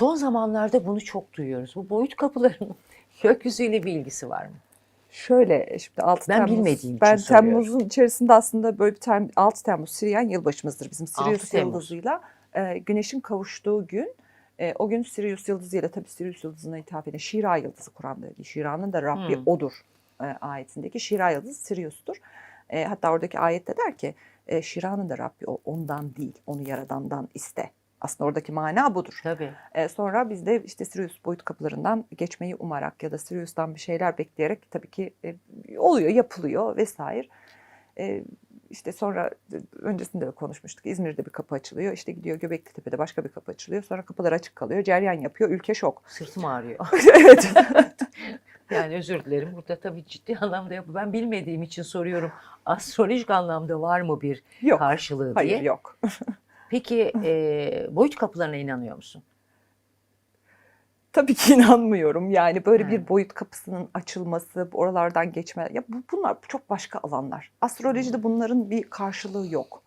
Son zamanlarda bunu çok duyuyoruz. Bu boyut kapılarının gökyüzüyle bir ilgisi var mı? Şöyle şimdi 6 Ben Temmuz. bilmediğim için ben soruyorum. Temmuz'un içerisinde aslında böyle bir tem, 6 Temmuz Siriyan yılbaşımızdır bizim 6 Sirius yıldızıyla. e, güneşin kavuştuğu gün. E, o gün Sirius yıldızıyla tabii Sirius yıldızına ithaf eden Şira yıldızı Kur'an'da. Şira'nın da Rabbi Hmm. odur e, ayetindeki. Şira yıldızı Sirius'tur. E, hatta oradaki ayette der ki e, Şira'nın da Rabbi o ondan değil, onu yaradandan iste. Aslında oradaki mana budur. Tabii. E, sonra biz de işte Sirius boyut kapılarından geçmeyi umarak ya da Sirius'tan bir şeyler bekleyerek tabii ki e, oluyor, yapılıyor vesaire. E, işte sonra e, öncesinde de konuşmuştuk. İzmir'de bir kapı açılıyor. İşte gidiyor Göbekli Tepe'de başka bir kapı açılıyor. Sonra kapılar açık kalıyor. Ceryan yapıyor. Ülke şok. Sırtım ağrıyor. evet. Yani özür dilerim. Burada tabii ciddi anlamda yap. Ben bilmediğim için soruyorum. Astrolojik anlamda var mı bir Yok. karşılığı diye. Hayır yok. Peki e, boyut kapılarına inanıyor musun? Tabii ki inanmıyorum. Yani böyle Hmm. bir boyut kapısının açılması, oralardan geçme. Ya bu, bunlar çok başka alanlar. Astrolojide bunların bir karşılığı yok.